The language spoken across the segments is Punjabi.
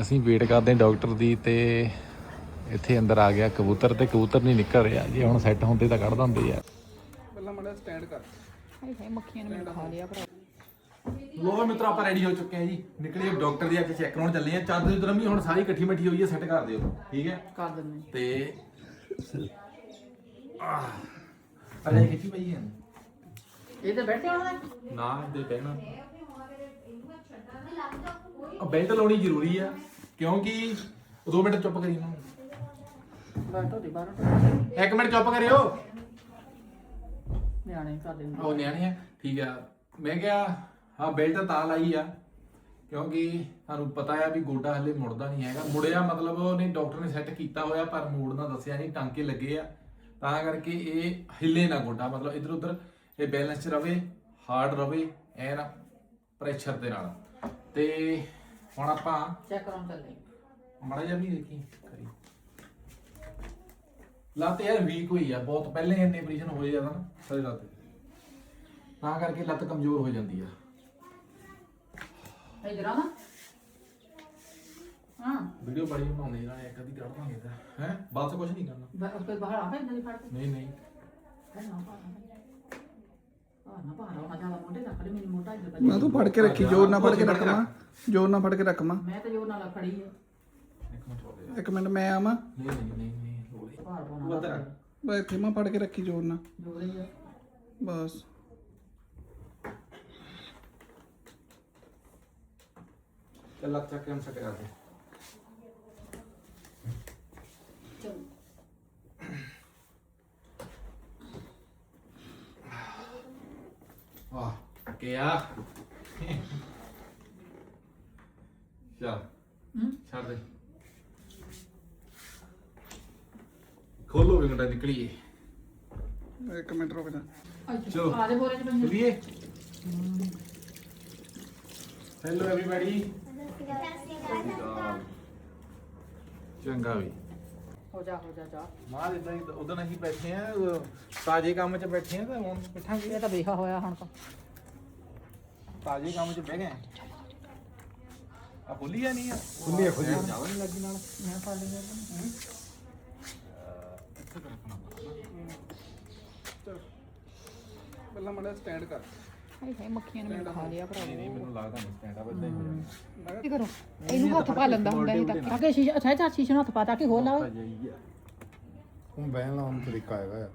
ਅਸੀਂ ਵੇਟ ਕਰਦੇ ਹਾਂ ਡਾਕਟਰ ਦੀ ਤੇ ਇੱਥੇ ਅੰਦਰ ਆ ਗਿਆ ਕਬੂਤਰ ਤੇ ਕਬੂਤਰ ਨਹੀਂ ਨਿਕਲ ਰਿਹਾ ਜੇ ਹੁਣ ਸੈੱਟ ਹੁੰਦੇ ਤਾਂ ਕੱਢ ਦਿੰਦੇ ਆ। ਪਹਿਲਾਂ ਮੜਾ ਸਟੈਂਡ ਕਰ। ਹਾਏ ਹਾਏ ਮੱਖੀਆਂ ਨੇ ਮੈਨੂੰ ਖਾ ਲਿਆ ਭਰਾ। ਲੋ ਮਿੱਤਰੋ ਆਪਾਂ ਰੈਡੀ ਹੋ ਚੁੱਕੇ ਹਾਂ ਜੀ। ਨਿਕਲੀਏ ਡਾਕਟਰ ਦੀ ਅੱਜ ਚੈੱਕ ਕਰਾਉਣ ਚੱਲੇ ਆ ਚਾਦਰ ਉਧਰ ਵੀ ਹੁਣ ਸਾਰੀ ਇਕੱਠੀ ਮੱਠੀ ਹੋਈ ਹੈ ਸੈੱਟ ਕਰ ਦਿਓ। ਠੀਕ ਹੈ? ਕਰ ਦਿੰਦੇ ਤੇ ਅਰੇ ਖਿੱਚੀ ਪਈ ਹੈ? ਇਹ ਤੇ ਬੈਠੇ ਹੋਣਾ ਨਾ ਦੇ ਬਹਿਣਾ। ਬੈਲਟ ਲਾਉਣੀ ਜ਼ਰੂਰੀ ਆ ਕਿਉਂਕਿ 2 ਮਿੰਟ ਚੁੱਪ ਕਰੀ ਨਾ ਬੈਠੋ ਦੀ ਬਾਹਰ ਇੱਕ ਮਿੰਟ ਚੁੱਪ ਕਰਿਓ। ਨਿਆਣੇ ਕਰ ਦਿੰਦੇ ਉਹ ਨਿਆਣੇ ਆ ਠੀਕ ਆ। ਮੈਂ ਕਿਹਾ ਹਾਂ ਬੈਲਟ ਤਾਂ ਲਾਈ ਆ ਕਿਉਂਕਿ ਤੁਹਾਨੂੰ ਪਤਾ ਆ ਵੀ ਗੋਡਾ ਹਲੇ ਮੁੜਦਾ ਨਹੀਂ ਹੈਗਾ। ਮੁੜਿਆ ਮਤਲਬ ਉਹਨੇ ਡਾਕਟਰ ਨੇ ਸੈੱਟ ਕੀਤਾ ਹੋਇਆ ਪਰ ਮੋੜਨਾ ਦੱਸਿਆ ਨਹੀਂ ਟਾਂਕੇ ਲੱਗੇ ਆ। ਤਾਂ ਕਰਕੇ ਇਹ ਹਿੱਲੇ ਨਾ ਗੋਡਾ ਮਤਲਬ ਇਧਰ ਉਧਰ ਇਹ ਬੈਲੈਂਸ 'ਚ ਰਵੇ ਹਾਰਡ ਰਵੇ ਐਨ ਪ੍ਰੈਸ਼ਰ ਦੇ ਨਾਲ। ਤੇ ਹੁਣ ਆਪਾਂ ਚੈੱਕ ਕਰਾਉਣ ਚੱਲੇ ਮੜਾ ਜਿਹਾ ਵੀ ਦੇਖੀ ਕਰੀ। ਲੱਤ ਯਾਰ ਵੀਕ ਹੋਈ ਆ ਬਹੁਤ ਪਹਿਲੇ ਇੰਨੇ ਆਪਰੇਸ਼ਨ ਹੋਏ ਜਾਂਦਾ ਨਾ ਸਾਰੇ ਲੱਤ ਤਾਂ। ਕਰਕੇ ਲੱਤ ਕਮਜ਼ੋਰ ਹੋ ਜਾਂਦੀ ਆ। ਇਧਰ ਆ ਨਾ। ਹਾਂ। ਵੀਡੀਓ ਬੜੀ ਬਣਾਉਂਦੇ ਨਾਲ ਇੱਕ ਅੱਧੀ ਕੱਢ ਦਾਂਗੇ ਤਾਂ। ਹੈ? ਬਸ ਕੁਝ ਨਹੀਂ ਕਰਨਾ। ਬੈ- ਉੱਤੇ ਬਾਹਰ ਆ ਫੇਰ ਫੜ ਕੇ। ਨਹੀਂ ਨਹੀਂ। ਨਾ ਪਾ ਆ ਨਾ ਪਾ ਰਹਾ ਜ਼ਿਆਦਾ ਮੋਢੇ ਰੱਖ ਲੈ ਮੈਨੂੰ ਮੋਢਾ ਇੱਧਰ ਮੈਂ ਤੂੰ ਫੜ ਕੇ ਰੱਖੀ ਜੋਰ ਨਾਲ ਫੜ ਕੇ ਰੱਖਣਾ। ਜੋਰ ਨਾਲ ਫੜ ਕੇ ਰੱਖਣਾ ਮੈਂ। ਤਾਂ ਜੋ ਨਾਲ ਫੜੀ ਹੈ ਇੱਕ ਮਿੰਟ ਇੱਕ ਮੈਂ ਆਵਾਂ। ਨਹੀਂ ਨਹੀਂ ਨਹੀਂ ਨਹੀਂ ਲੋੜੀ ਭਾਰ ਤੂੰ ਪਾਉਣਾ ਉੱਧਰ ਆ। ਬਸ ਇੱਥੇ ਮੈਂ ਫੜ ਕੇ ਰੱਖੀ ਜੋਰ ਨਾਲ। ਬਸ। ਚੱਲ ਲੱਤ ਚੱਕ ਕੇ ਹਮ ਸੈੱਟ ਕਰ ਦੇ। ਚਲੋ ਵਾਹ ਕਿਆ? ਚੱਲ ਹੂੰ ਛੱਡ ਦੇ ਖੋਲੋ ਵੀ ਮੁੰਡਾ ਨਿਕਲੀਏ ਇੱਕ ਮਿੰਟ ਰੁਕ ਜਾ ਚਲੋ। ਆ ਦੇ ਬੋਰੇ ਚ ਬੰਦੇ ਚਲਿਏ ਹੈਲੋ ਐਵਰੀਬਾਡੀ ਚੰਗਾ ਵੀ ਹੋ ਜਾ ਹੋ ਜਾ ਜਾ ਮਾਰ ਇਦਾਂ ਹੀ ਉਦੋਂ ਅਸੀਂ ਬੈਠੇ ਆ ਤਾਜੇ ਕੰਮ 'ਚ ਬੈਠੇ ਆ ਤਾਂ ਹੁਣ ਬੈਠਾਂਗੇ ਇਹ ਤਾਂ ਵੇਖਾ ਹੋਇਆ ਹੁਣ ਤਾਂ ਤਾਜੇ ਕੰਮ 'ਚ ਬਹਿ ਗਏ ਆ ਖੁੱਲੀ ਆ ਨਹੀਂ ਆ? ਖੁੱਲੀ ਆ, ਖੁੱਲੀ ਆ। ਜਾਵਾ ਨਹੀਂ ਲੱਗੀ ਨਾਲ। ਮੈਂ ਫੜ ਲਿਆ ਇੱਥੇ ਤਾਂ ਰੱਖਣਾ ਪਹਿਲਾਂ ਮੜਾ ਸਟੈਂਡ ਕਰ। ਹਾਏ ਹਾਏ ਮੱਖੀਆਂ ਨੇ ਮੈਨੂੰ ਖਾ ਲਿਆ ਭਰਾ ਨਹੀਂ ਨਹੀਂ ਮੈਨੂੰ ਲੱਗਦਾ ਨਹੀਂ ਸਟੈਂਡ ਆ ਇਦਾਂ ਹੀ ਹੋ। ਜਾਣਾ ਕੀ ਕਰੋ? ਇਹਨੂੰ ਹੱਥ ਪਾ ਲੈਂਦਾ ਹੁੰਦਾ ਇਹ ਤਾਂ ਅੱਗੇ ਸ਼ੀਸ਼ਾ ਅੱਛਾ ਅੱਛਾ ਸ਼ੀਸ਼ੇ ਨੂੰ ਹੱਥ ਪਾ ਤਾਂ ਕਿ ਖੋਲ ਲਾ ਓਏ। ਹੁਣ ਬਹਿਣ ਦਾ ਹੁਣ ਤਰੀਕਾ ਹੈਗਾ।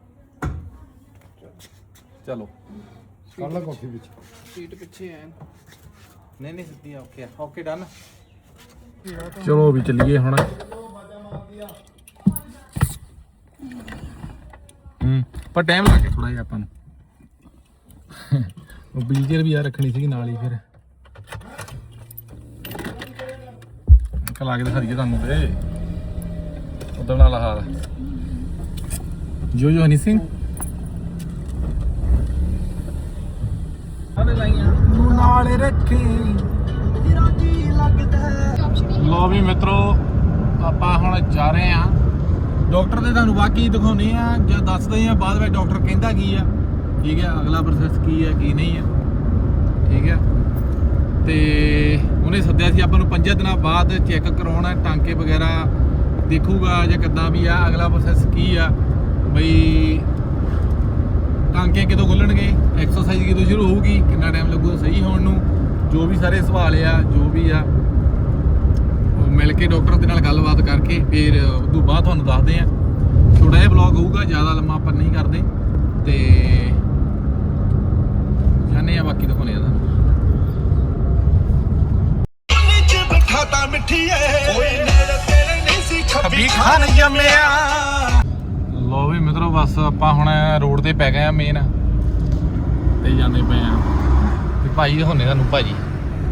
ਚਲੋ। ਕੱਢ ਲਾ ਕੋਠੀ ਵਿੱਚ। ਸੀਟ ਪਿੱਛੇ ਐ ਨਹੀਂ ਨਹੀਂ ਸਿੱਧੀ ਆ ਓਕੇ ਓਕੇ ਡਨ ਚਲੋ ਵੀ ਚੱਲੀਏ ਹੁਣ। ਹੂੰ ਪਰ ਟਾਈਮ ਲੱਗ ਗਿਆ ਥੋੜਾ ਜਿਹਾ ਆਪਾਂ ਨੂੰ। ਉਹ ਵੀਲਚੇਅਰ ਵੀ ਆ ਰੱਖਣੀ ਸੀਗੀ ਨਾਲ ਹੀ ਫਿਰ। ਅੰਕਲ ਆ ਕੇ ਦਿਖਾ ਦਈਏ ਤੁਹਾਨੂੰ ਤੇ। ਉਦੋਂ ਨਾਲ ਹਾਲ ਜੋ ਜੋ ਹਨੀ ਸਿੰਘ। ਨਾਲ ਰੱਖੀ ਤੇਰਾ ਜੀ ਲੱਗਦਾ ਲੋ ਵੀ ਮਿੱਤਰੋ, ਆਪਾਂ ਹੁਣ ਜਾ ਰਹੇ ਆ ਡਾਕਟਰ ਦੇ ਤੁਹਾਨੂੰ ਬਾਕੀ ਦਿਖਾਉਨੇ ਆ ਜਾਂ ਦੱਸਦੇ ਆ ਬਾਅਦ ਵਿੱਚ ਡਾਕਟਰ ਕਹਿੰਦਾ ਕੀ ਆ। ਠੀਕ ਹੈ ਅਗਲਾ ਪ੍ਰੋਸੈਸ ਕੀ ਹੈ ਕੀ ਨਹੀਂ ਹੈ ਠੀਕ ਹੈ ਤੇ ਉਹਨੇ ਸੱਦਿਆ ਸੀ, ਆਪਾਂ ਨੂੰ 5 ਦਿਨਾਂ ਬਾਅਦ ਚੈੱਕ ਕਰਾਉਣਾ, ਟਾਂਕੇ ਵਗੈਰਾ ਦੇਖੂਗਾ ਜਾਂ ਕਿੱਦਾਂ ਵੀ ਆ, ਅਗਲਾ ਪ੍ਰੋਸੈਸ ਕੀ ਆ। ਬਈ, ਟਾਂਕੇ ਕਿਦੋਂ ਖੁੱਲਣਗੇ? ਐਕਸਰਸਾਈਜ਼ ਕਿਦੋਂ ਸ਼ੁਰੂ ਹੋਊਗੀ? ਕਿੰਨਾ ਟਾਈਮ ਲੱਗੂ? ਸਹੀ ਹੋਣ ਨੂੰ? ਜੋ ਵੀ ਸਾਰੇ ਸਵਾਲ ਆ ਜੋ ਵੀ ਆ ਉਹ ਮਿਲ ਕੇ ਡਾਕਟਰ ਦੇ ਨਾਲ ਗੱਲਬਾਤ ਕਰਕੇ ਫਿਰ ਉਦੋਂ ਬਾਅਦ ਤੁਹਾਨੂੰ ਦੱਸਦੇ ਆ। ਛੋਟਾ ਜਿਹਾ ਵਲੌਗ ਹੋਊਗਾ ਜ਼ਿਆਦਾ ਲੰਮਾ ਆਪਾਂ ਨਹੀਂ ਕਰਦੇ ਤੇ ਜਾਣੇ ਆ ਬਾਕੀ ਦਿਖਾਉਣੇ ਆ ਤੁਹਾਨੂੰ। ਲੋ ਵੀ ਮਿੱਤਰੋ ਬਸ ਆਪਾਂ ਹੁਣ ਰੋਡ ਤੇ ਪੈ ਗਏ ਆ ਮੇਨ ਤੇ ਜਾਂਦੇ ਪਏ ਆ। ਤੇ ਭਾਈ ਦਿਖਾਉਣੇ ਤੁਹਾਨੂੰ ਭਾਜੀ।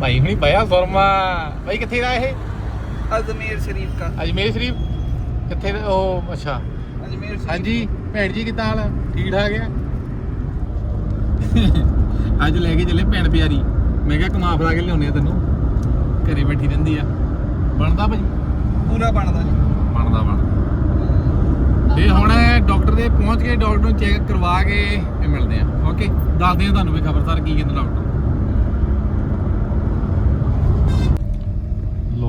ਭਾਈ ਹੁਣੀ ਪਿਆ ਸੁਰਮਾ। ਭਾਈ ਕਿੱਥੇ ਦਾ ਇਹ? ਅਜਮੇਰ ਸ਼ਰੀਫ ਦਾ। ਅਜਮੇਰ ਸ਼ਰੀਫ? ਕਿੱਥੇ ਦਾ? ਉਹ ਅੱਛਾ। ਅਜਮੇਰ ਸ਼ਰੀਫ ਹਾਂਜੀ ਭੈਣ ਜੀ ਕਿੱਦਾਂ ਹਾਲ? ਆ? ਠੀਕ ਠਾਕ ਆ? ਅੱਜ ਲੈ ਕੇ ਚੱਲੇ ਭੈਣ ਪਿਆਰੀ। ਮੈਂ ਕਿਹਾ ਕਮਾ ਫੜਾ ਕੇ ਲਿਆਉਣੇ ਆ ਤੈਨੂੰ। ਘਰੇ ਬੈਠੀ ਰਹਿੰਦੀ ਆ। ਬਣਦਾ ਭਾਜੀ ਪੂਰਾ ਬਣਦਾ ਜੀ। ਬਣਦਾ ਬਣਦਾ। ਇਹ ਹੁਣ ਡਾਕਟਰ ਦੇ ਪਹੁੰਚ ਕੇ ਡਾਕਟਰ ਨੂੰ ਚੈੱਕ ਕਰਵਾ ਕੇ ਇਹ ਮਿਲਦੇ ਆ। ਓਕੇ ਦੱਸਦੇ ਆ ਤੁਹਾਨੂੰ ਵੀ ਖਬਰਦਾਰ ਕੀ ਕਹਿੰਦਾ ਡਾਕਟਰ।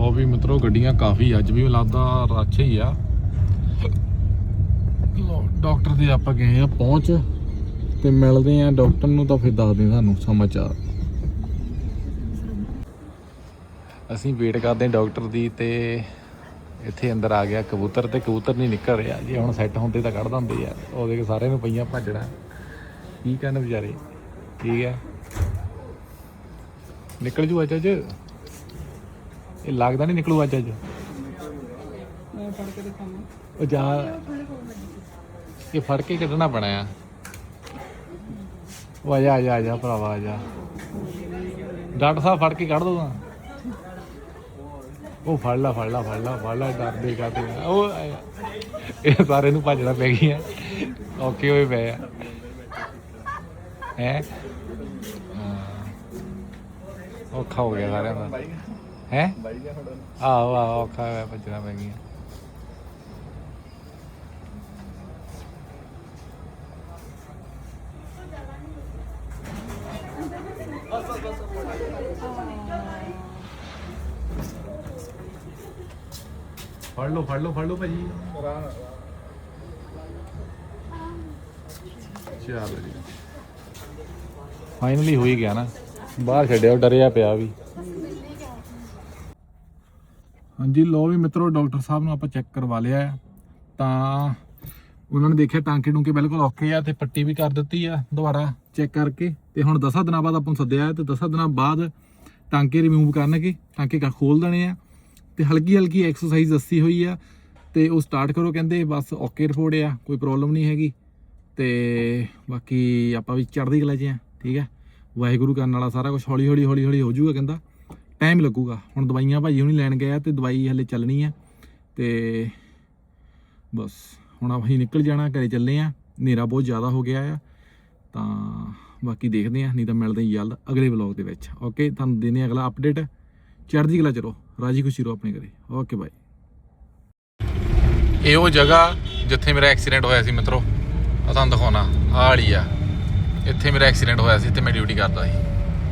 ਲੋ ਵੀ ਮਿੱਤਰੋ, ਗੱਡੀਆਂ ਕਾਫੀ ਅੱਜ ਵੀ ਲੱਗਦਾ ਰੱਛ ਹੀ ਆ। ਲੋ ਡਾਕਟਰ ਦੇ ਆਪਾਂ ਗਏ ਆ ਪਹੁੰਚ ਤੇ ਮਿਲਦੇ ਆ ਡਾਕਟਰ ਨੂੰ ਤਾਂ ਫਿਰ ਦੱਸਦੇ ਸਾਨੂੰ ਸਮਾਚਾਰ। ਅਸੀਂ ਵੇਟ ਕਰਦੇ ਡਾਕਟਰ ਦੀ ਤੇ ਇੱਥੇ ਅੰਦਰ ਆ ਗਿਆ ਕਬੂਤਰ ਤੇ ਕਬੂਤਰ ਨਹੀਂ ਨਿਕਲ ਰਿਹਾ ਜੇ, ਹੁਣ ਸੈੱਟ ਹੁੰਦੇ ਤਾਂ ਕੱਢ ਦਿੰਦੇ ਆ। ਉਹਦੇ ਸਾਰੇ ਨੂੰ ਪਈਆਂ ਭੱਜਣਾ ਕੀ ਕਰਨ ਵਿਚਾਰੇ? ਠੀਕ ਹੈ। ਨਿਕਲ ਜੂ ਅੱਜ ਅੱਜ? ਇਹ ਲੱਗਦਾ ਨਹੀਂ ਨਿਕਲੂ ਅੱਜ ਅੱਜ। ਮੈਂ ਫੜ ਕੇ ਦਿਖਾਵਾਂ ਉਹ ਜਾ। ਇਹ ਫੜ ਕੇ ਕੱਢਣਾ ਪੈਣਾ ਆ। ਉਹ ਆ ਜਾ ਆ ਜਾ ਆ ਜਾ ਭਰਾਵਾ ਆ ਜਾ। ਡਾਕਟਰ ਸਾਹਿਬ ਫੜ ਕੇ ਕੱਢ ਦੋ ਤਾਂ। ਉਹ ਫੜ ਲਾ ਫੜ ਲਾ ਫੜ ਲਾ ਫੜ ਲਾ ਡਰਦੇ ਕਰਦੇ ਉਹ। ਇਹ ਸਾਰੇ ਨੂੰ ਭੱਜਣਾ ਪੈ ਗਿਆ ਔਖੇ ਹੋਏ ਪਏ ਆ। ਹੈ। ਔਖਾ ਹੋ ਗਿਆ ਸਾਰਿਆਂ ਦਾ। ਹੈ ਆਹੋ ਆਹੋ ਔਖਾ ਹੋਇਆ ਭੱਜਣਾ ਪੈ ਗਿਆ ਫੜ ਲਓ ਫੜ ਲਓ ਫੜ ਲਓ ਭਾਜੀ ਚਲੋ ਜੀ ਫਾਈਨਲੀ ਹੋ ਹੀ ਗਿਆ ਨਾ ਬਾਹਰ ਛੱਡਿਆ ਉਹ ਡਰਿਆ ਪਿਆ ਵੀ ਹਾਂਜੀ ਲੋ ਵੀ ਮਿੱਤਰੋ, ਡਾਕਟਰ ਸਾਹਿਬ ਨੂੰ ਆਪਾਂ ਚੈੱਕ ਕਰਵਾ ਲਿਆ ਹੈ। ਤਾਂ ਉਹਨਾਂ ਨੇ ਦੇਖਿਆ ਟਾਂਕੇ ਟੂੰਕੇ ਬਿਲਕੁਲ ਓਕੇ ਆ ਤੇ ਪੱਟੀ ਵੀ ਕਰ ਦਿੱਤੀ ਆ ਦੁਬਾਰਾ ਚੈੱਕ ਕਰਕੇ। ਤੇ ਹੁਣ 10 ਦਿਨਾਂ ਬਾਅਦ ਆਪਾਂ ਨੂੰ ਸੱਦਿਆ ਹੈ ਤੇ 10 ਦਿਨਾਂ ਬਾਅਦ ਟਾਂਕੇ ਰਿਮੂਵ ਕਰਨਗੇ। ਟਾਂਕੇ ਕਾ ਖੋਲ ਦੇਣੇ ਆ। ਤੇ ਹਲਕੀ ਹਲਕੀ ਐਕਸਰਸਾਈਜ਼ ਦੱਸੀ ਹੋਈ ਆ ਤੇ ਉਹ ਸਟਾਰਟ ਕਰੋ ਕਹਿੰਦੇ, ਬਸ ਓਕੇ ਰਿਪੋਰਟ ਆ, ਕੋਈ ਪ੍ਰੋਬਲਮ ਨਹੀਂ ਹੈਗੀ। ਤੇ ਬਾਕੀ ਆਪਾਂ ਵੀ ਚੜ੍ਹਦੀ ਕਲਾ 'ਚ ਆ, ਠੀਕ ਹੈ। ਵਾਹਿਗੁਰੂ ਕਰਨ ਵਾਲਾ ਸਾਰਾ ਕੁਝ ਹੌਲੀ ਹੌਲੀ ਹੌਲੀ ਹੌਲੀ ਹੋ ਜਾਊਗਾ ਕਹਿੰਦਾ। ਟਾਈਮ ਲੱਗੂਗਾ। ਹੁਣ ਦਵਾਈਆਂ ਭਾਈ ਹੁਣੀ ਲੈਣ ਗਿਆ ਆ ਤੇ ਦਵਾਈ ਹਲੇ ਚੱਲਣੀ ਆ ਤੇ ਬਸ, ਹੁਣ ਅਸੀਂ ਨਿਕਲ ਜਾਣਾ, ਘਰੇ ਚੱਲੇ ਆ। ਹਨੇਰਾ ਬਹੁਤ ਜ਼ਿਆਦਾ ਹੋ ਗਿਆ ਆ, ਤਾਂ ਬਾਕੀ ਦੇਖਦੇ ਆ, ਨਹੀਂ ਤਾਂ ਮਿਲਦੇ ਹਾਂ ਜਲਦ ਅਗਲੇ ਵਲੌਗ ਦੇ ਵਿੱਚ। ਓਕੇ ਤੁਹਾਨੂੰ ਦਿੰਦੇ ਹਾਂ ਅਗਲਾ ਅਪਡੇਟ ਚੜ੍ਹਦੀ ਕਲਾ ਚਲੋ ਰਾਜੀ ਖੁਸ਼ੀ ਰਹੋ ਆਪਣੇ ਘਰੇ। ਓਕੇ ਬਾਏ ਇਹ ਉਹ ਜਗ੍ਹਾ ਜਿੱਥੇ ਮੇਰਾ ਐਕਸੀਡੈਂਟ ਹੋਇਆ ਸੀ ਮਿੱਤਰੋ ਆ ਤੁਹਾਨੂੰ ਦਿਖਾਉਣਾ, ਆਹ ਵਾਲੀ ਆ। ਇੱਥੇ ਮੇਰਾ ਐਕਸੀਡੈਂਟ ਹੋਇਆ ਸੀ ਤੇ ਮੈਂ ਡਿਊਟੀ ਕਰਦਾ ਸੀ।